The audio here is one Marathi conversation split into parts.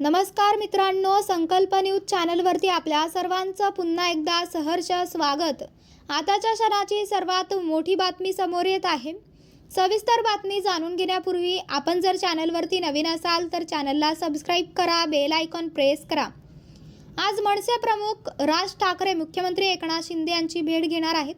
नमस्कार मित्रांनो संकल्प न्यूज चॅनलवरती आपल्या सर्वांचं पुन्हा एकदा सहर्ष स्वागत. आताच्या क्षणाची सर्वात मोठी बातमी समोर येत आहे. सविस्तर बातमी जाणून घेण्यापूर्वी आपण जर चॅनलवरती नवीन असाल तर चॅनलला सबस्क्राईब करा बेल आयकॉन प्रेस करा. आज मनसे प्रमुख राज ठाकरे मुख्यमंत्री एकनाथ शिंदे यांची भेट घेणार आहेत.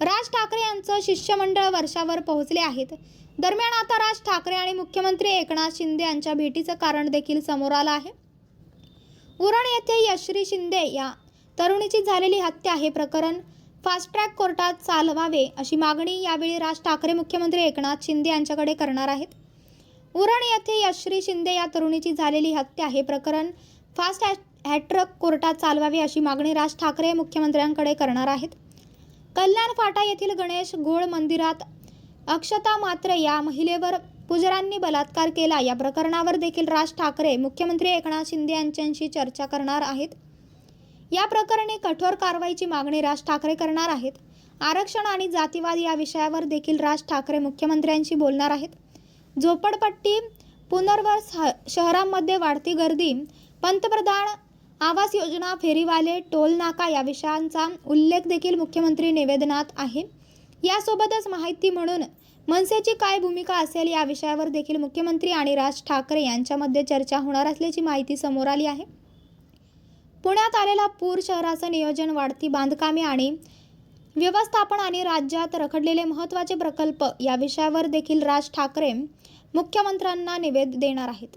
राज ठाकरे यांचं शिष्यमंडळ वर्षावर पोहोचले आहेत. दरम्यान आता राज ठाकरे आणि मुख्यमंत्री एकनाथ शिंदे यांच्या भेटीचं कारण देखील समोर आलं आहे. उरण येथे यश्री शिंदे या तरुणीची झालेली हत्या हे प्रकरण फास्ट ट्रॅक कोर्टात चालवावे अशी मागणी यावेळी राज ठाकरे मुख्यमंत्री एकनाथ शिंदे यांच्याकडे करणार आहेत. उरण येथे यश्री शिंदे या तरुणीची झालेली हत्या हे प्रकरण फास्ट हॅट्रक कोर्टात चालवावे अशी मागणी राज ठाकरे मुख्यमंत्र्यांकडे करणार आहेत. कल्याण फाटा येथील गणेश घोळ मंदिरात अक्षता मात्र या महिलेवर पुजाऱ्यांनी बलात्कार केला. या प्रकरणावर देखील राज ठाकरे मुख्यमंत्री एकनाथ शिंदे यांच्याशी चर्चा करणार आहेत. या प्रकरणी कठोर कारवाईची मागणी राज ठाकरे करणार आहेत. आरक्षण आणि जातीवाद या विषयावर देखील राज ठाकरे मुख्यमंत्र्यांशी बोलणार आहेत. झोपडपट्टी पुनर्वस ह- शहरांमध्ये वाढती गर्दी पंतप्रधान आवास योजना फेरीवाले टोल नाका या विषयांचा उल्लेख देखील मुख्यमंत्री निवेदनात आहे. यासोबतच माहिती म्हणून मनसेची काय भूमिका असेल या विषयावर देखील मुख्यमंत्री आणि राज ठाकरे यांच्यामध्ये चर्चा होणार असल्याची माहिती समोर आली आहे. पुण्यात आलेला पूर शहराचं नियोजन वाढती बांधकामे आणि व्यवस्थापन आणि राज्यात रखडलेले महत्त्वाचे प्रकल्प या विषयावर देखील राज ठाकरे मुख्यमंत्र्यांना निवेद देणार आहेत.